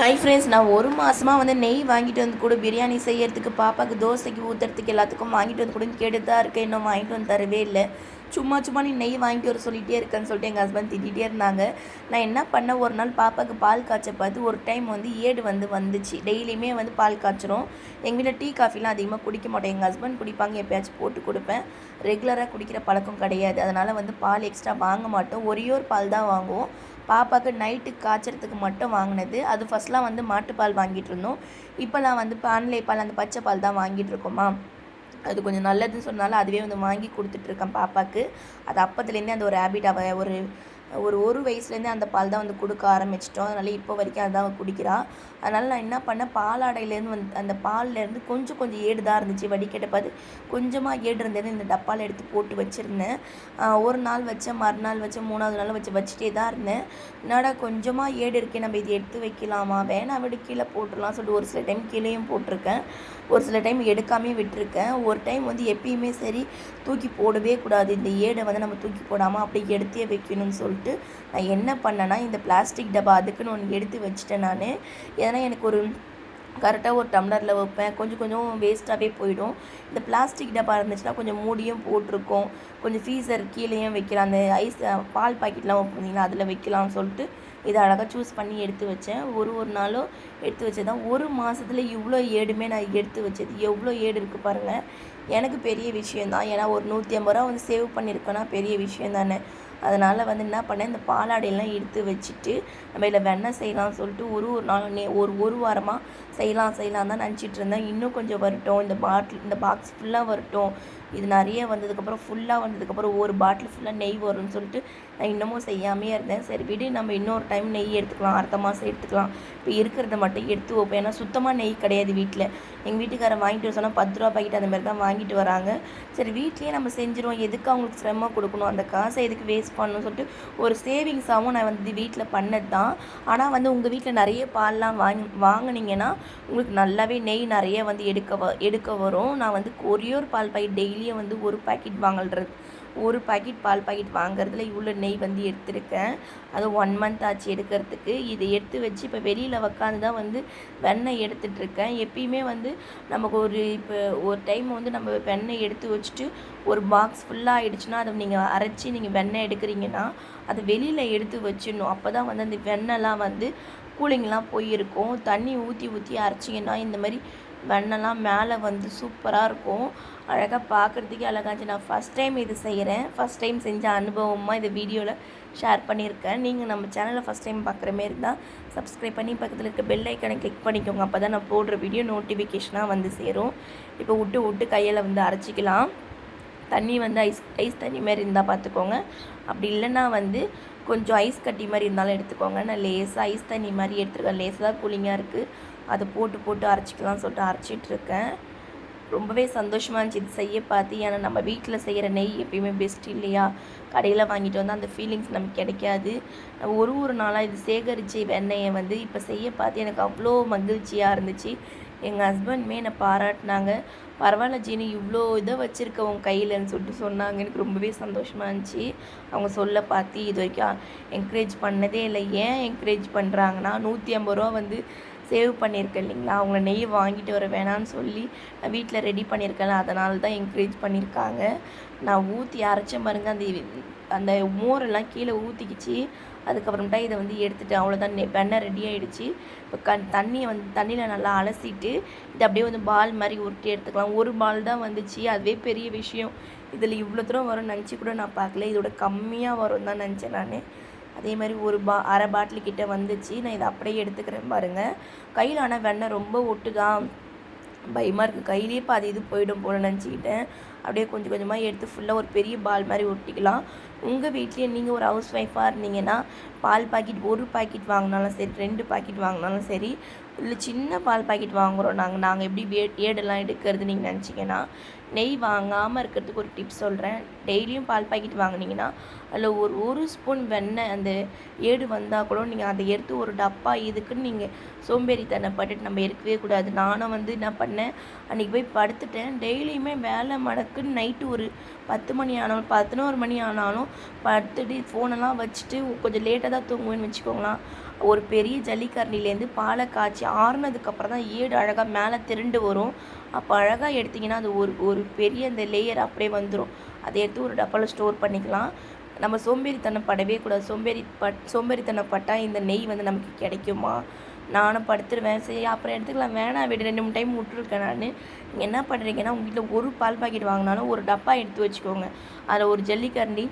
Hi friends நான் ஒரு மாதமாக வந்து நெய் வாங்கிட்டு வந்து கூட பிரியாணி செய்யறதுக்கு பாப்பாவுக்கு தோசைக்கு ஊற்றுறதுக்கு எல்லாத்துக்கும் வாங்கிட்டு வந்து கூட கேட்டு தான் இருக்கேன். இன்னும் வாங்கிட்டு வந்து தரவே இல்லை. சும்மா சும்மா நீ நெய் வாங்கிட்டு வர சொல்லிகிட்டே இருக்கேன்னு சொல்லிட்டு எங்கள் ஹஸ்பண்ட் திட்டிகிட்டே இருந்தாங்க. நான் என்ன பண்ண ஒரு நாள் பாப்பாவுக்கு பால் காய்ச்ச பார்த்து ஒரு டைம் வந்து ஏடு வந்து வந்துச்சு. டெய்லியுமே வந்து பால் காய்ச்சிரும். எங்கள் வீட்டில் டீ காஃபிலாம் அதிகமாக குடிக்க மாட்டேன். எங்கள் ஹஸ்பண்ட் குடிப்பாங்க எப்பயாச்சும் போட்டு கொடுப்பேன். ரெகுலராக குடிக்கிற பழக்கம் கிடையாது. அதனால் வந்து பால் எக்ஸ்ட்ரா வாங்க மாட்டோம். ஒரே ஒரு பால் தான் வாங்குவோம். பாப்பாவுக்கு நைட்டு காய்ச்சறதுக்கு மட்டும் வாங்கினது. அது ஃபஸ்ட்லாம் வந்து மாட்டுப்பால் வாங்கிட்டு இருந்தோம் இப்போலாம் வந்து பான்லே பால் அந்த பச்சை பால் தான் வாங்கிட்டு இருக்கோமா அது கொஞ்சம் நல்லதுன்னு சொன்னாலும் அதுவே வந்து வாங்கி கொடுத்துட்ருக்கேன் பாப்பாவுக்கு அது அப்பத்துலேருந்தே அந்த ஒரு ஹேபிட் அவ ஒரு ஒரு ஒரு வயசுலேருந்தே அந்த பால் தான் வந்து கொடுக்க ஆரம்பிச்சிட்டோம். அதனால் இப்போ வரைக்கும் அதுதான் அவள் குடிக்கிறா. அதனால் நான் என்ன பண்ணேன் பாலாடையிலேருந்து வந்து அந்த பால்லேருந்து கொஞ்சம் கொஞ்சம் ஏடு தான் இருந்துச்சு. வடிக்கட்டை பார்த்து கொஞ்சமாக ஏடு இருந்தது இந்த டப்பாவில் எடுத்து போட்டு வச்சுருந்தேன். ஒரு நாள் வச்சேன் மறுநாள் வச்சேன் மூணாவது நாள் வச்சு வச்சுட்டே தான் இருந்தேன். என்னடா கொஞ்சமாக ஏடு இருக்கே நம்ம இது எடுத்து வைக்கலாமா? வேணாம் விட கீழே போட்டுடலாம் சொல்லிட்டு ஒரு சில டைம் கீழேயும் போட்டிருக்கேன். ஒரு சில டைம் எடுக்காமே விட்டுருக்கேன். ஒரு டைம் வந்து எப்பயுமே சரி தூக்கி போடவே கூடாது. இந்த ஏடை வந்து நம்ம தூக்கி போடாமல் அப்படி எடுத்தே வைக்கணும்னு சொல்லிட்டு நான் என்ன பண்ணேன்னா இந்த பிளாஸ்டிக் டப்பா அதுக்குன்னு ஒன்று எடுத்து வச்சுட்டேன் நான். ஏன்னா எனக்கு ஒரு கரெக்டாக ஒரு டம்ளரில் வைப்பேன். கொஞ்சம் கொஞ்சம் வேஸ்ட்டாகவே போயிடும். இந்த பிளாஸ்டிக் டப்பா இருந்துச்சுன்னா கொஞ்சம் மூடியும் போட்டிருக்கோம். கொஞ்சம் ஃபீஸர் கீழேயும் வைக்கலாம். அந்த ஐஸ் பால் பாக்கெட்லாம் வைப்பீங்களா அதில் வைக்கலாம்னு சொல்லிட்டு இதை அழகாக சூஸ் பண்ணி எடுத்து வச்சேன். ஒரு ஒரு நாளும் எடுத்து வச்சதான் ஒரு மாதத்துல இவ்வளோ ஏடுமே நான் எடுத்து வச்சது. எவ்வளோ ஏடு இருக்குது பாருங்கள் எனக்கு பெரிய விஷயந்தான் ஏன்னா ஒரு நூற்றி ஐம்பது ரூபா வந்து சேவ் பண்ணியிருக்கேன்னா பெரிய விஷயம் தானே அதனால் வந்து என்ன பண்ணேன் இந்த பாலாடையெல்லாம் எடுத்து வச்சுட்டு நம்ம இதில் வெண்ணெய் செய்யலாம் சொல்லிட்டு ஒரு ஒரு நாள் நே ஒரு ஒரு வாரமாக செய்யலாம் செய்யலாம் தான் நினச்சிட்டு இருந்தேன். இன்னும் கொஞ்சம் வரட்டும் இந்த பாட்டில் இந்த பாக்ஸ் ஃபுல்லாக வரட்டும். இது நிறைய வந்ததுக்கப்புறம் ஃபுல்லாக வந்ததுக்கப்புறம் ஒரு பாட்டில் ஃபுல்லாக நெய் வரும்னு சொல்லிட்டு நான் இன்னமும் செய்யாமே இருந்தேன். சரி விடு நம்ம இன்னொரு டைம் நெய் எடுத்துக்கலாம். அடுத்த மாதம் எடுத்துக்கலாம். இப்போ இருக்கிறத மட்டும் எடுத்து வைப்போம் ஏன்னா சுத்தமாக நெய் கிடையாது வீட்டில் எங்கள் வீட்டுக்காரன் வாங்கிட்டு வர சொன்னால் பத்து ரூபா பாக்கெட் அந்த மாதிரி தான் வாங்கிட்டு வராங்க. சரி வீட்லேயே நம்ம செஞ்சுருவோம். எதுக்கு அவங்களுக்கு சிரமம் கொடுக்கணும்? அந்த காசை எதுக்கு வேஸ்ட் பண்ணணும்னு சொல்லிட்டு ஒரு சேவிங்ஸாகவும் நான் வந்து வீட்டில் பண்ணது தான் ஆனால் வந்து உங்கள் வீட்டில் நிறைய பால்லாம் வாங்கி வாங்கினீங்கன்னா உங்களுக்கு நல்லாவே நெய் நிறைய வந்து எடுக்க வ எடுக்க வரும். நான் வந்து ஒரே ஒரு பால் பாக்கெட் வெளியே வந்து ஒரு பாக்கெட் வாங்கல்றது. ஒரு பாக்கெட் பால் பாக்கெட் வாங்குறதுல இவ்வளோ நெய் வந்து எடுத்திருக்கேன். அது ஒன் மந்த் ஆச்சு எடுக்கிறதுக்கு. இதை எடுத்து வச்சு இப்போ வெளியில் உக்காந்து தான் வந்து வெண்ணெய் எடுத்துகிட்ருக்கேன் எப்பயுமே வந்து நமக்கு ஒரு இப்போ ஒரு டைம் வந்து நம்ம வெண்ணெய் எடுத்து வச்சுட்டு ஒரு பாக்ஸ் ஃபுல்லாக ஆகிடுச்சுன்னா அதை நீங்கள் அரைச்சி நீங்கள் வெண்ணெய் எடுக்கிறீங்கன்னா அதை வெளியில் எடுத்து வச்சிடணும். அப்போ தான் வந்து அந்த வெண்ணெய்லாம் வந்து கூலிங்லாம் போயிருக்கும். தண்ணி ஊற்றி ஊற்றி அரைச்சிங்கன்னா இந்த மாதிரி வெண்ணெய்லாம் மேலே வந்து சூப்பராக இருக்கும். அழகாக பார்க்குறதுக்கே அழகாச்சு நான் ஃபஸ்ட் டைம் இது செய்கிறேன் ஃபஸ்ட் டைம் செஞ்ச அனுபவமாக இது வீடியோவில் ஷேர் பண்ணியிருக்கேன். நீங்கள் நம்ம சேனலை ஃபஸ்ட் டைம் பார்க்குற மாரி இருந்தால் சப்ஸ்கிரைப் பண்ணி பக்கத்தில் இருக்க பெல் ஐக்கனை கிளிக் பண்ணிக்கோங்க. அப்போ தான் நான் போடுற வீடியோ நோட்டிஃபிகேஷனாக வந்து சேரும். இப்போ விட்டு விட்டு கையில் வந்து அரைச்சிக்கலாம். தண்ணி வந்து ஐஸ் ஐஸ் தண்ணி மாதிரி இருந்தால் பார்த்துக்கோங்க அப்படி இல்லைன்னா வந்து கொஞ்சம் ஐஸ் கட்டி மாதிரி இருந்தாலும் எடுத்துக்கோங்க. நான் லேசாக ஐஸ் தண்ணி மாதிரி எடுத்துருக்கேன். லேசாக கூலிங்காக இருக்குது அதை போட்டு போட்டு அரைச்சிக்கலாம்னு சொல்லிட்டு அரைச்சிட்ருக்கேன் ரொம்பவே சந்தோஷமாக இருந்துச்சு. இது செய்ய பார்த்து ஏன்னா நம்ம வீட்டில் செய்கிற நெய் எப்பயுமே பெஸ்ட் இல்லையா? கடையில் வாங்கிட்டு வந்தால் அந்த ஃபீலிங்ஸ் நமக்கு கிடைக்காது. ஒரு ஒரு நாளாக இது சேகரித்து வெண்ணெயை வந்து இப்போ செய்ய பார்த்து எனக்கு அவ்வளோ மகிழ்ச்சியாக இருந்துச்சு. எங்கள் ஹஸ்பண்ட்மே என்னை பாராட்டினாங்க. பரவாயில்ல ஜீனி இவ்வளோ இதை வச்சுருக்க உன் கையிலன்னு சொல்லிட்டு சொன்னாங்க. எனக்கு ரொம்பவே சந்தோஷமாக இருந்துச்சு. அவங்க சொல்ல பார்த்து இது வரைக்கும் என்கரேஜ் பண்ணதே இல்லை. ஏன் என்கரேஜ் பண்ணுறாங்கன்னா நூற்றி ஐம்பது ரூபா வந்து சேவ் பண்ணியிருக்கேன் இல்லைங்களா? அவங்கள நெய் வாங்கிட்டு வர வேணான்னு சொல்லி நான் வீட்டில் ரெடி பண்ணியிருக்கேன் அதனால தான் என்கரேஜ் பண்ணியிருக்காங்க. நான் ஊற்றி அரைச்ச பாருங்கள் அந்த அந்த மோரெல்லாம் கீழே ஊற்றிக்கிச்சு அதுக்கப்புறமேட்டா இதை வந்து எடுத்துகிட்டு அவ்வளோதான் வெண்ணெய் ரெடி ஆகிடுச்சு இப்போ கண் தண்ணியை வந்து தண்ணியில் நல்லா அலசிட்டு இதை அப்படியே வந்து பால் மாதிரி உருட்டி எடுத்துக்கலாம். ஒரு பால் தான் வந்துச்சு அதுவே பெரிய விஷயம். இதில் இவ்வளோ தூரம் வரும்னு நினச்சி கூட நான் பார்க்கல. இதோட கம்மியாக வரும் தான் நினச்சேன் நான். அதே மாதிரி ஒரு பா அரை பாட்டில் கிட்ட வந்துச்சு. நான் இதை அப்படியே எடுத்துக்கிறேன் பாருங்கள் கையில் ஆனால் வெண்ணெய் ரொம்ப ஒட்டுதான் பயமாக இருக்குது கையிலேயே பாதி இது போயிடும் போல நினச்சிக்கிட்டேன். அப்படியே கொஞ்சம் கொஞ்சமாக எடுத்து ஃபுல்லாக ஒரு பெரிய பால் மாதிரி ஒட்டிக்கலாம். உங்கள் வீட்லேயே நீங்கள் ஒரு ஹவுஸ் ஒய்ஃபாக இருந்தீங்கன்னா பால் பாக்கெட் ஒரு பாக்கெட் வாங்கினாலும் சரி ரெண்டு பாக்கெட் வாங்கினாலும் சரி இல்லை சின்ன பால் பாக்கெட் வாங்குகிறோம் நாங்கள் நாங்கள் எப்படி வே ஏடெல்லாம் எடுக்கிறது நீங்கள் நினச்சிங்கன்னா நெய் வாங்காமல் இருக்கிறதுக்கு ஒரு டிப்ஸ் சொல்கிறேன் டெய்லியும் பால் பாக்கெட் வாங்கினீங்கன்னா அதில் ஒரு ஒரு ஸ்பூன் வெண்ணெய் அந்த ஏடு வந்தால் கூட நீங்கள் அதை எடுத்து ஒரு டப்பா இதுக்குன்னு நீங்கள் சோம்பேறித்தனப்பட்டுட்டு நம்ம எடுக்கவே கூடாது. நானும் வந்து என்ன பண்ணேன் அன்றைக்கி போய் படுத்துட்டேன். டெய்லியுமே வேலை மடக்குன்னு நைட்டு ஒரு பத்து மணி ஆனாலும் பதினோரு மணி ஆனாலும் படுத்துட்டு ஃபோனெல்லாம் வச்சுட்டு கொஞ்சம் லேட்டாக தான் தூங்குவேன்னு வச்சுக்கோங்களேன். ஒரு பெரிய ஜல்லிக்கரண்டிலேருந்து பாலை காய்ச்சி ஆறுனதுக்கப்புறம் தான் ஏடு அழகாக மேலே திரண்டு வரும். அப்போ அழகாக எடுத்திங்கன்னா அது ஒரு ஒரு பெரிய அந்த லேயர் அப்படியே வந்துடும் அதை எடுத்து ஒரு டப்பாவில் ஸ்டோர் பண்ணிக்கலாம். நம்ம சோம்பேறித்தனம் படவே கூடாது. சோம்பேறி பட் சோம்பேறித்தனம் பட்டால் இந்த நெய் வந்து நமக்கு கிடைக்குமா? நானும் படுத்துருவேன். சரி அப்புறம் எடுத்துக்கலாம். வேணாம் விடு. ரெண்டு மூணு டைம் விட்டுருக்கேன் நான். நீங்கள் என்ன பண்ணுறீங்கன்னா உங்கள் வீட்டில் ஒரு பால் பாக்கெட் வாங்கினாலும் ஒரு டப்பா எடுத்து வச்சுக்கோங்க. அதில் ஒரு ஜல்லிக்கரண்டி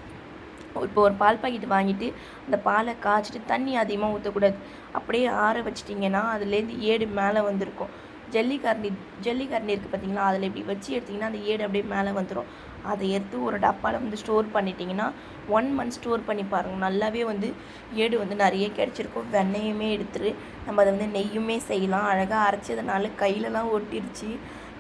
இப்போ ஒரு பால் பாக்கெட் வாங்கிட்டு அந்த பாலை காய்ச்சிட்டு தண்ணி அதிகமாக ஊற்றக்கூடாது அப்படியே ஆற வச்சிட்டிங்கன்னா அதுலேருந்து ஏடு மேலே வந்திருக்கும். ஜல்லிக்கரண்டி ஜல்லிக்கரண்டி இருக்குது பார்த்தீங்களா? அதில் இப்படி வச்சு எடுத்திங்கன்னா அந்த ஏடு அப்படியே மேலே வந்துடும் அதை எடுத்து ஒரு டப்பாவில் வந்து ஸ்டோர் பண்ணிட்டீங்கன்னா ஒன் மந்த் ஸ்டோர் பண்ணி பாருங்கள் நல்லாவே வந்து ஏடு வந்து நிறைய கிடச்சிருக்கும். வெண்ணெயுமே எடுத்துட்டு நம்ம அதை வந்து நெய்யுமே செய்யலாம். அழகாக அரைச்சதுனால கையிலலாம் ஒட்டிடுச்சு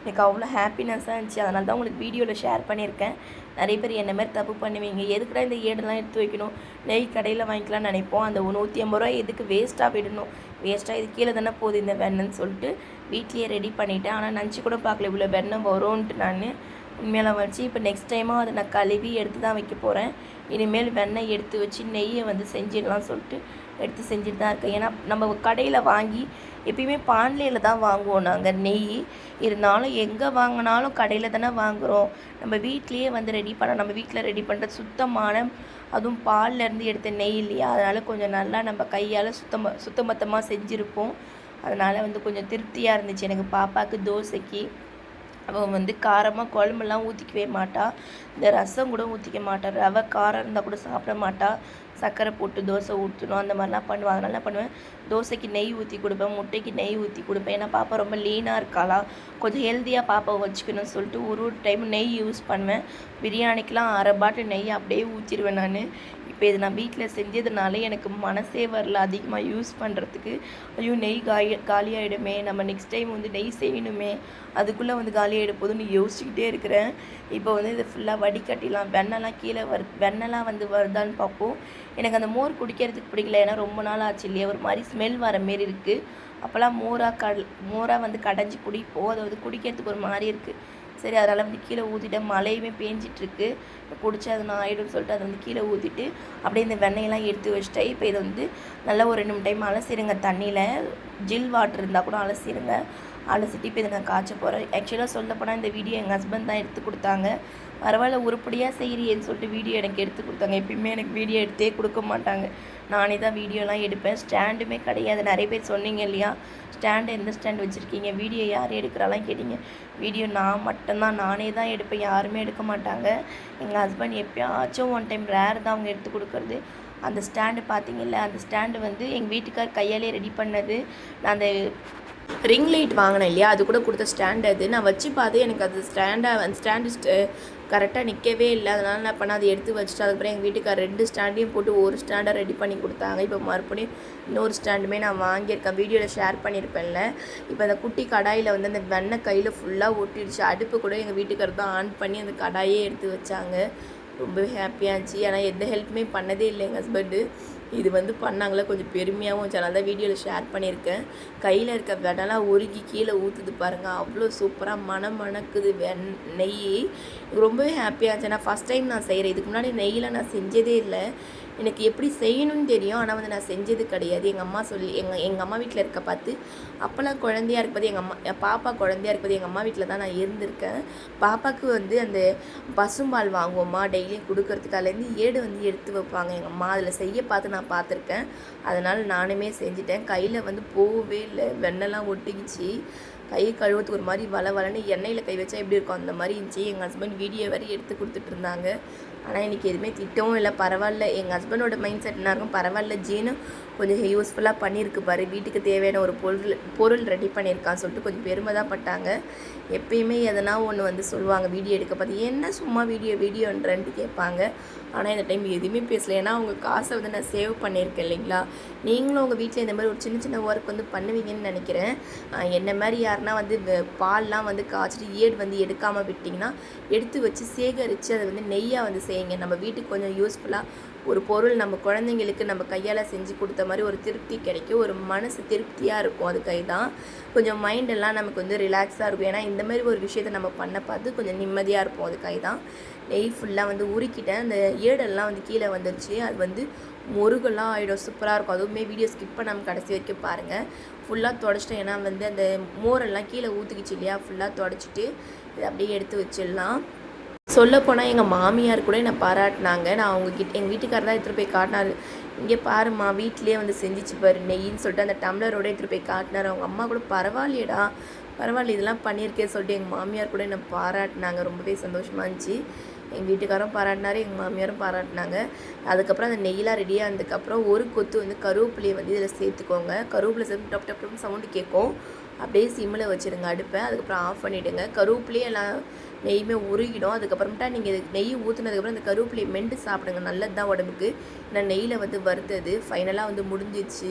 எனக்கு அவ்வளோ ஹாப்பினஸ்ஸாக இருந்துச்சு. அதனால தான் உங்களுக்கு வீடியோவில் ஷேர் பண்ணியிருக்கேன். நிறைய பேர் என்ன மாதிரி தப்பு பண்ணுவீங்க? எதுக்குடா இந்த ஏடெல்லாம் எடுத்து வைக்கணும்? நெய் கடையில் வாங்கிக்கலாம்னு நினைப்போம். அந்த நூற்றி ஐம்பது ரூபா எதுக்கு வேஸ்ட்டாக விடணும் வேஸ்ட்டாக இது கீழே தானே போகுது இந்த வெண்ணன்னு சொல்லிட்டு வீட்லேயே ரெடி பண்ணிட்டேன். ஆனால் நினச்சி கூட பார்க்கல. இவ்வளோ வெண்ணெய் வரும்ன்ட்டு நான். உண்மையில வச்சு இப்போ நெக்ஸ்ட் டைமாக அதை நான் கழுவி எடுத்து தான் வைக்க போகிறேன் இனிமேல் வெண்ணெய் எடுத்து வச்சு நெய்யை வந்து செஞ்சிடலாம் சொல்லிட்டு எடுத்து செஞ்சுட்டு தான் இருக்கேன். ஏன்னா நம்ம கடையில் வாங்கி எப்பயுமே பான்லேயில் தான் வாங்குவோம் நாங்கள் நெய். இருந்தாலும் எங்கே வாங்கினாலும் கடையில் தானே வாங்குகிறோம் நம்ம வீட்லேயே வந்து ரெடி பண்ண நம்ம வீட்டில் ரெடி பண்ணுற சுத்தமான அதுவும் பால்லேருந்து எடுத்த நெய் இல்லையா? அதனால் கொஞ்சம் நல்லா நம்ம கையால் சுத்தமாக சுத்தமத்தமாக செஞ்சுருப்போம். அதனால் வந்து கொஞ்சம் திருப்தியாக இருந்துச்சு எனக்கு பாப்பாவுக்கு தோசைக்கு. அவள் வந்து காரமாக குழம்புலாம் ஊற்றிக்கவே மாட்டாள் இந்த ரசம் கூட ஊற்றிக்க மாட்டாள் ரவை காரம் இருந்தால் கூட சாப்பிட மாட்டாள் சர்க்கரை போட்டு தோசை ஊற்றணும் அந்த மாதிரிலாம் பண்ணுவாள் அதனால என்ன பண்ணுவேன்? தோசைக்கு நெய் ஊற்றி கொடுப்பேன் முட்டைக்கு நெய் ஊற்றி கொடுப்பேன். ஏன்னா பாப்பா ரொம்ப லீனாக இருக்காளா. கொஞ்சம் ஹெல்த்தியாக பாப்பாவை வச்சுக்கணும்னு சொல்லிட்டு ஒரு ஒரு டைம் நெய் யூஸ் பண்ணுவேன். பிரியாணிக்கெலாம் அரை பாட்டில் நெய் அப்படியே ஊற்றிடுவேன் நான். இப்போ இது நான் வீட்டில் செஞ்சதுனால எனக்கு மனசே வரல அதிகமாக யூஸ் பண்ணுறதுக்கு. ஐயோ நெய் காலி காலியாகிடுமே நம்ம நெக்ஸ்ட் டைம் வந்து நெய் செய்யணுமே. அதுக்குள்ளே வந்து காலியாகிட போதுன்னு யோசிச்சுக்கிட்டே இருக்கிறேன். இப்போ வந்து இதை ஃபுல்லாக வடிகட்டிலாம் வெண்ணெலாம் கீழே வரு வெண்ணெலாம் வந்து வருதான்னு பார்ப்போம். எனக்கு அந்த மோர் குடிக்கிறதுக்கு பிடிக்கல. ஏன்னா ரொம்ப நாள் ஆச்சு இல்லையா? ஒரு மாதிரி ஸ்மெல் வர மாரி இருக்குது அப்போல்லாம் மோராக கல் மோராக வந்து கடைஞ்சி குடிப்போம் அதை வந்து குடிக்கிறதுக்கு ஒரு மாதிரி இருக்குது சரி அதனால் வந்து கீழே ஊற்றிட்டேன் மழையுமே பேஞ்சிட்ருக்கு. குடிச்சு அது நான் ஆகிடும்னு சொல்லிட்டு அதை வந்து கீழே ஊற்றிட்டு அப்படியே இந்த வெண்ணெயெல்லாம் எடுத்து வச்சுட்டேன். இப்போ இதை வந்து நல்லா ஒரு ரெண்டு மூணு டைம் அலசிடுங்க தண்ணியில். ஜில் வாட்டர் இருந்தால் கூட அலசிடுங்க. அலசிட்டு இப்போ இதை நான் காய்ச்ச போகிறேன் ஆக்சுவலாக சொல்ல போனால் இந்த வீடியோ எங்கள் ஹஸ்பண்ட் தான் எடுத்து கொடுத்தாங்க. பரவாயில்ல உருப்படியாக செய்கிறேன்னு சொல்லிட்டு வீடியோ எனக்கு எடுத்து கொடுத்தாங்க. எப்பயுமே எனக்கு வீடியோ எடுத்தே கொடுக்க மாட்டாங்க. நானே தான் வீடியோலாம் எடுப்பேன். ஸ்டாண்டுமே கிடையாது. நிறைய பேர் சொன்னீங்க இல்லையா? ஸ்டாண்டு எந்த ஸ்டாண்ட் வச்சுருக்கீங்க? வீடியோ யார் எடுக்கிறாலாம் கேட்டிங்க. வீடியோ நான் மட்டும்தான். நானே தான் எடுப்பேன். யாருமே எடுக்க மாட்டாங்க. எங்கள் ஹஸ்பண்ட் எப்பயாச்சும் ஒன் டைம் ரேர் தான் அவங்க எடுத்து கொடுக்குறது. அந்த ஸ்டாண்டு பார்த்தீங்கல்ல அந்த ஸ்டாண்டு வந்து எங்கள் வீட்டுக்கார் கையாலே ரெடி பண்ணது. நான் அந்த ரிங் லைட் வாங்கினேன் இல்லையா? அது கூட கொடுத்த ஸ்டாண்டு அது. நான் வச்சு பார்த்து எனக்கு அது ஸ்டாண்டாக அந்த ஸ்டாண்டு கரெக்டாக நிற்கவே இல்லை. அதனால் நான் பண்ண அதை எடுத்து வச்சுட்டு அதுக்கப்புறம் எங்கள் வீட்டுக்கார் ரெண்டு ஸ்டாண்டையும் போட்டு ஒரு ஸ்டாண்டை ரெடி பண்ணி கொடுத்தாங்க. இப்போ மறுபடியும் இன்னொரு ஸ்டாண்டுமே நான் வாங்கியிருக்கேன். வீடியோவில் ஷேர் பண்ணியிருப்பேன்ல. இப்போ அந்த குட்டி கடாயில் வந்து அந்த வெண்ணெய் கையில் ஃபுல்லாக ஒட்டிடுச்சு. அடுப்பு கூட எங்கள் வீட்டுக்கார் தான் ஆன் பண்ணி அந்த கடாயே எடுத்து வச்சாங்க. ரொம்பவே ஹாப்பியாக இருந்துச்சு ஆனால் எந்த ஹெல்ப்புமே பண்ணதே இல்லை எங்கள் ஹஸ்பண்டு இது வந்து பண்ணாங்களே? கொஞ்சம் பெருமையாகவும் இருந்துச்சு. அதனால தான் வீடியோவில் ஷேர் பண்ணியிருக்கேன். கையில் இருக்க வெடலாம் உருகி கீழே ஊற்றுது பாருங்கள் அவ்வளோ சூப்பராக மனம் மணக்குது வெண் நெய். ரொம்பவே ஹாப்பியாக இருந்துச்சு நான் ஃபஸ்ட் டைம் நான் செய்கிறேன் இதுக்கு முன்னாடி நெய்யில் நான் செஞ்சதே இல்லை. எனக்கு எப்படி செய்யணும்னு தெரியும். ஆனால் வந்து நான் செஞ்சது கிடையாது. எங்கள் அம்மா சொல்லி எங்கள் எங்கள் அம்மா வீட்டில் இருக்க பார்த்து அப்போல்லாம் குழந்தையா இருப்பது எங்கள் அம்மா என் பாப்பா குழந்தையா இருப்பது எங்கள் அம்மா வீட்டில் தான் நான் இருந்திருக்கேன். பாப்பாவுக்கு வந்து அந்த பசும்பால் வாங்குவோம்மா டெய்லியும் கொடுக்கறதுக்காலேருந்து ஏடு வந்து எடுத்து வைப்பாங்க எங்கள் அம்மா. அதில் செய்ய பார்த்து நான் பார்த்துருக்கேன். அதனால் நானுமே செஞ்சுட்டேன். கையில் வந்து போகவே இல்லை. வெண்ணெல்லாம் ஒட்டிக்கிச்சு. கை கழுவுறதுக்கு ஒரு மாதிரி வள வளன்னு எண்ணெயில் கை வச்சா எப்படி இருக்கும்? அந்த மாதிரி இருந்துச்சு. எங்கள் ஹஸ்பண்ட் வீடியோ வரை எடுத்து கொடுத்துட்டு இருந்தாங்க. ஆனால் இன்றைக்கி எதுவுமே திட்டவும் இல்லை. பரவாயில்ல. எங்கள் ஹஸ்பண்டோட மைண்ட் செட் என்ன இருக்கும். பரவாயில்ல ஜீனு கொஞ்சம் யூஸ்ஃபுல்லாக பண்ணியிருக்கு பாரு. வீட்டுக்கு தேவையான ஒரு பொருள் பொருள் ரெடி பண்ணியிருக்கான்னு சொல்லிட்டு கொஞ்சம் பெருமை தான் பட்டாங்க எப்பயுமே எதனா ஒன்று வந்து சொல்லுவாங்க வீடியோ எடுக்க பார்த்து என்ன சும்மா வீடியோ வீடியோன்றன்ட்டு கேட்பாங்க. ஆனால் இந்த டைம் எதுவுமே பேசல. ஏன்னா அவங்க காசை வந்து நான் சேவ் பண்ணியிருக்கேன் இல்லைங்களா? நீங்களும் உங்கள் வீட்டில் இந்த மாதிரி ஒரு சின்ன சின்ன ஒர்க் வந்து பண்ணுவீங்கன்னு நினைக்கிறேன். என்ன மாதிரி யாருன்னா வந்து பால்லாம் வந்து காய்ச்சிட்டு ஏடு வந்து எடுக்காமல் விட்டிங்கன்னா எடுத்து வச்சு சேகரித்து அதை வந்து நெய்யாக வந்து செய்யுங்க நம்ம வீட்டுக்கு கொஞ்சம் யூஸ்ஃபுல்லாக ஒரு பொருள் நம்ம குழந்தைங்களுக்கு நம்ம கையால் செஞ்சு கொடுத்த மாதிரி ஒரு திருப்தி கிடைக்கும். ஒரு மனசு திருப்தியாக இருக்கும் அது கை தான் கொஞ்சம் மைண்டெல்லாம் நமக்கு வந்து ரிலாக்ஸாக இருக்கும். ஏன்னா இந்த மாதிரி ஒரு விஷயத்தை நம்ம பண்ண பார்த்து கொஞ்சம் நிம்மதியாக இருப்போம் அது கை தான் நெய் ஃபுல்லாக வந்து உருக்கிட்டேன். அந்த ஏடெல்லாம் வந்து கீழே வந்துருச்சு. அது வந்து முருகெல்லாம் ஆகிடும் சூப்பராக இருக்கும். அதுவுமே வீடியோ ஸ்கிப் பண்ணாமல் கடைசி வரைக்கும் பாருங்கள் ஃபுல்லாக தொடச்சிட்டேன். ஏன்னா வந்து அந்த மோரெல்லாம் கீழே ஊற்றுக்குச்சு இல்லையா? ஃபுல்லாக தொடச்சிட்டு இதை அப்படியே எடுத்து வச்சிடலாம். சொல்லப்போனால் எங்கள் மாமியார் கூட என்னை பாராட்டினாங்க. நான் அவங்கக்கிட்ட எங்கள் வீட்டுக்காரர் தான் எடுத்துகிட்டு போய் காட்டினாரு. இங்கே பாரும்மா வீட்டிலேயே வந்து செஞ்சிச்சு பாரு நெய்ன்னு சொல்லிட்டு அந்த டம்ளரோட எடுத்துகிட்டு போய் காட்டினார். அவங்க அம்மா கூட பரவாயில்லையடா பரவாயில்ல இதெல்லாம் பண்ணியிருக்கேன் சொல்லிட்டு எங்கள் மாமியார் கூட என்னை பாராட்டினாங்க. ரொம்பவே சந்தோஷமாக இருந்துச்சு. எங்கள் வீட்டுக்காரும் பாராட்டினாரு எங்கள் மாமியாரும் பாராட்டினாங்க. அதுக்கப்புறம் அந்த நெய்யெலாம் ரெடியாக இருந்ததுக்கப்புறம் ஒரு கொத்து வந்து கருவேப்பிலையை வந்து இதில் சேர்த்துக்கோங்க. கருவேப்பிலை சேர்த்து டப் டப் டப்னு சவுண்டு கேட்கும். அப்படியே சிம்மில் வச்சுருங்க அடுப்பை. அதுக்கப்புறம் ஆஃப் பண்ணிவிடுங்க கருவேப்பிலையே எல்லாம் நெய்யுமே உருகிடும். அதுக்கப்புறமேட்டா நீங்கள் இது நெய் ஊற்றுனதுக்கப்புறம் அந்த கருவேப்பிலையை மெண்டு சாப்பிடுங்க. நல்லது தான் உடம்புக்கு. ஏன்னா நெய்யில் வந்து வறுத்தது. ஃபைனலாக வந்து முடிஞ்சிச்சு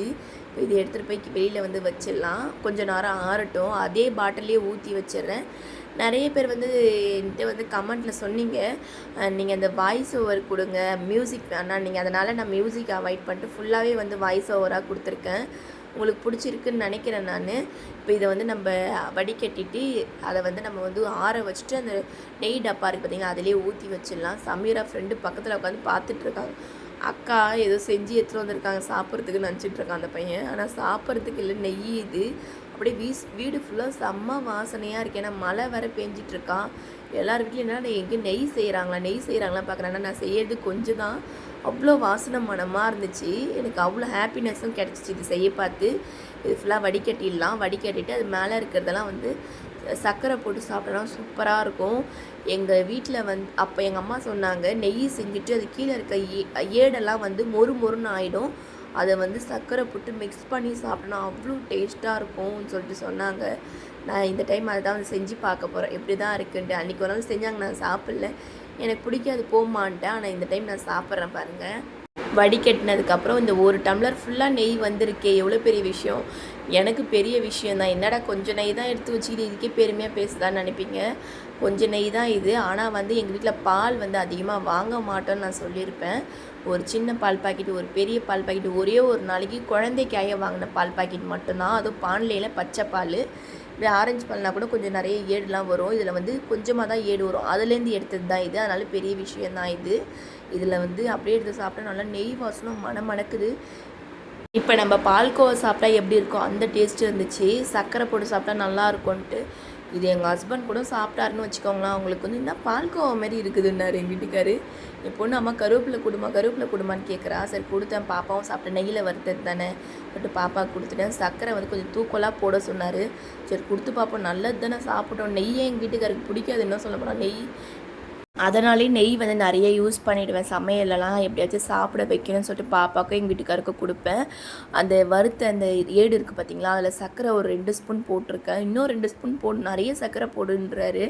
இப்போ இதை எடுத்துகிட்டு போய் வெளியில் வந்து வச்சிடலாம். கொஞ்சம் நேரம் ஆறட்டும். அதே பாட்டிலே ஊற்றி வச்சிடுறேன். நிறைய பேர் வந்து என்கிட்ட வந்து கமெண்ட்டில் சொன்னீங்க. நீங்கள் அந்த வாய்ஸ் ஓவர் கொடுங்க. மியூசிக் வேணாம். நீங்கள் அதனால் நான் மியூசிக் அவாய்ட் பண்ணிட்டு ஃபுல்லாகவே வந்து வாய்ஸ் ஓவராக கொடுத்துருக்கேன். உங்களுக்கு பிடிச்சிருக்குன்னு நினைக்கிறேன் நான். இப்போ இதை வந்து நம்ம வடிகட்டிட்டு அதை வந்து நம்ம வந்து ஆற வச்சுட்டு அந்த நெய் டப்பா இருக்குது பார்த்தீங்கன்னா அதிலே ஊற்றி வச்சிடலாம். சமீரா ஃப்ரெண்டு பக்கத்தில் உட்காந்து பார்த்துட்ருக்காங்க அக்கா ஏதோ செஞ்சு எடுத்துகிட்டு வந்திருக்காங்க சாப்பிட்றதுக்கு நினச்சிட்ருக்கான் அந்த பையன். ஆனால் சாப்பிட்றதுக்கு இல்லை நெய் இது. அப்படியே வீஸ் வீடு ஃபுல்லாக செம்ம வாசனையாக இருக்கு. ஏன்னா மழை வேற பேஞ்சிட்ருக்கான் எல்லார் வீட்லையும் என்ன எங்கே நெய் செய்கிறாங்களா நெய் செய்கிறாங்களா பார்க்குறேன்னா நான் செய்யறது கொஞ்சம் தான். அவ்வளோ வாசனை மனமாக இருந்துச்சு. எனக்கு அவ்வளோ ஹாப்பினஸும் கிடச்சிச்சு. இது செய்ய பார்த்து இது ஃபுல்லாக வடிகட்டிடலாம். வடிகட்டிட்டு அது மேலே இருக்கிறதெல்லாம் வந்து சர்க்கரை போட்டு சாப்பிட்டோன்னா சூப்பராக இருக்கும். எங்கள் வீட்டில் வந்து அப்போ எங்கள் அம்மா சொன்னாங்க நெய் செஞ்சுட்டு அது கீழே இருக்க ஏ ஏடெல்லாம் வந்து மொறு மொறுன்னு ஆகிடும் அதை வந்து சர்க்கரை போட்டு மிக்ஸ் பண்ணி சாப்பிட்டோன்னா அவ்வளோ டேஸ்ட்டாக இருக்கும்னு சொல்லிட்டு சொன்னாங்க. நான் இந்த டைம் அதை தான் வந்து செஞ்சு பார்க்க போகிறேன் எப்படி தான் இருக்குன்ட்டு. அன்றைக்கி ஒரு நாள் செஞ்சாங்க. நான் சாப்பிடல. எனக்கு பிடிக்காது போமான்ட்டேன். ஆனால் இந்த டைம் நான் சாப்பிட்றேன் பாருங்கள் வடிகட்டினதுக்கப்புறம் இந்த ஒரு டம்ளர் ஃபுல்லாக நெய் வந்திருக்கே எவ்வளோ பெரிய விஷயம்? எனக்கு பெரிய விஷயம் தான். என்னடா கொஞ்சம் நெய் தான் எடுத்து வச்சுக்கிட்டு இதுக்கே பெருமையாக பேசுதான்னு நினைப்பீங்க? கொஞ்சம் நெய் தான் இது. ஆனால் வந்து எங்கள் வீட்டில் பால் வந்து அதிகமாக வாங்க மாட்டோன்னு நான் சொல்லியிருப்பேன். ஒரு சின்ன பால் பாக்கெட் ஒரு பெரிய பால் பாக்கெட் ஒரே ஒரு நாளைக்கு குழந்தைக்காக வாங்கின பால் பாக்கெட் மட்டும்தான். அதுவும் பான்லையில் பச்சை பால். இப்படி ஆரஞ்சு பழம்னா கூட கொஞ்சம் நிறைய ஏடுலாம் வரும். இதில் வந்து கொஞ்சமாக தான் ஏடு வரும். அதுலேருந்து எடுத்தது தான் இது. அதனால பெரிய விஷயம் தான் இது. இதில் வந்து அப்படியே எடுத்து சாப்பிட்டா நல்லா நெய் வாசனம் மனம் மணக்குது. இப்போ நம்ம பால்கோவா சாப்பிட்டா எப்படி இருக்கும்? அந்த டேஸ்ட் இருந்துச்சு. சர்க்கரை போட்டு சாப்பிட்டா நல்லா இருக்கும்ன்ட்டு. இது எங்கள் ஹஸ்பண்ட் கூட சாப்பிட்டாருன்னு வச்சுக்கோங்களேன். அவங்களுக்கு வந்து என்ன பால்கோவா மாதிரி இருக்குதுன்னாரு எங்கள் வீட்டுக்காரு. என் பொண்ணு அம்மா கருவேப்பிலை கொடுமா கருவேப்பிலை கொடுமான்னு கேட்குறா சரி கொடுத்தேன். பாப்பாவும் சாப்பிட்டேன் நெய்யில் வறுத்தது தானே. பட்டு பாப்பா கொடுத்துட்டேன். சர்க்கரை வந்து கொஞ்சம் தூக்கலாக போட சொன்னார். சரி கொடுத்து பார்ப்போம் நல்லது தானே சாப்பிட்டோம். நெய்யே எங்கள் வீட்டுக்காருக்கு பிடிக்காது என்ன சொல்ல போனால் நெய் அதனாலே நெய் வந்து நிறைய யூஸ் பண்ணிவிடுவேன் சமையலெல்லாம் எப்படியாச்சும் சாப்பிட வைக்கணும்னு சொல்லிட்டு பாப்பாவுக்கும் எங்கள் வீட்டுக்காருக்கும் கொடுப்பேன். அந்த வறுத்த அந்த ஏடு இருக்குது பார்த்தீங்களா அதில் சர்க்கரை ஒரு ரெண்டு ஸ்பூன் போட்டிருக்கேன். இன்னும் ரெண்டு ஸ்பூன் போடு நிறைய சர்க்கரை போடுன்றாரு.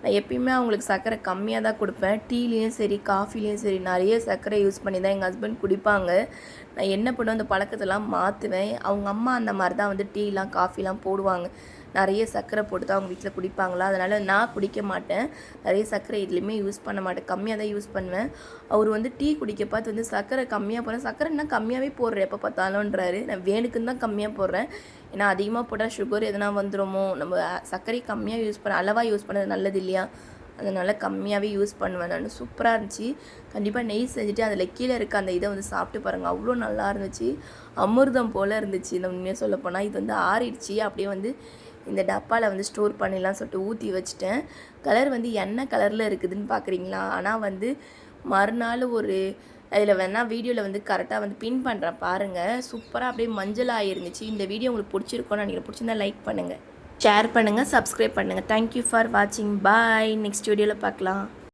நான் எப்பயுமே அவங்களுக்கு சர்க்கரை கம்மியாக தான் கொடுப்பேன். டீலேயும் சரி காஃபிலையும் சரி நிறைய சர்க்கரை யூஸ் பண்ணி தான் எங்கள் ஹஸ்பண்ட் குடிப்பாங்க. நான் என்ன பண்ணுவேன்? அந்த பழக்கத்தெல்லாம் மாற்றுவேன் அவங்க அம்மா அந்த மாதிரி தான் வந்து டீலாம் காஃபிலாம் போடுவாங்க. நிறைய சர்க்கரை போட்டு தான் அவங்க வீட்டில் குடிப்பாங்களா? அதனால் நான் குடிக்க மாட்டேன். நிறைய சர்க்கரை இதுலேயுமே யூஸ் பண்ண மாட்டேன். கம்மியாக தான் யூஸ் பண்ணுவேன். அவர் வந்து டீ குடிக்க பார்த்து வந்து சர்க்கரை கம்மியாக போடுறேன். சர்க்கரை என்ன கம்மியாகவே போடுறேன். எப்போ பார்த்தாலும்ன்றாரு. நான் வேணுக்குன்னு தான் கம்மியாக போடுறேன். ஏன்னா அதிகமாக போட்டால் சுகர் எதனா வந்துடுமோ நம்ம சர்க்கரை கம்மியாக யூஸ் பண்ண அளவாக யூஸ் பண்ணது நல்லது இல்லையா? அதனால் கம்மியாகவே யூஸ் பண்ணுவேன் நான். சூப்பராக இருந்துச்சு. கண்டிப்பாக நெய் செஞ்சுட்டு அதில் கீழே இருக்க அந்த இதை வந்து சாப்பிட்டு பாருங்கள் அவ்வளோ நல்லா இருந்துச்சு. அமிர்தம் போல் இருந்துச்சு. இந்த உண்மையாக சொல்லப்போனால் இது வந்து ஆறிடுச்சு. அப்படியே வந்து இந்த டப்பாவில் வந்து ஸ்டோர் பண்ணிடலாம் சொல்லிட்டு ஊற்றி வச்சுட்டேன். கலர் வந்து என்ன கலரில் இருக்குதுன்னு பார்க்குறீங்களா ஆனால் வந்து மறுநாள் ஒரு அதில் வேணால் வீடியோவில் வந்து கரெக்டாக வந்து பின் பண்ணுறேன் பாருங்கள் சூப்பராக அப்படியே மஞ்சளாக இருந்துச்சு இந்த வீடியோ உங்களுக்கு பிடிச்சிருக்கோன்னு நினைக்கிறேன். பிடிச்சிருந்தா லைக் பண்ணுங்கள் ஷேர் பண்ணுங்கள் சப்ஸ்கிரைப் பண்ணுங்கள் தேங்க்யூ ஃபார் வாட்சிங் பாய் நெக்ஸ்ட் வீடியோவில் பார்க்கலாம்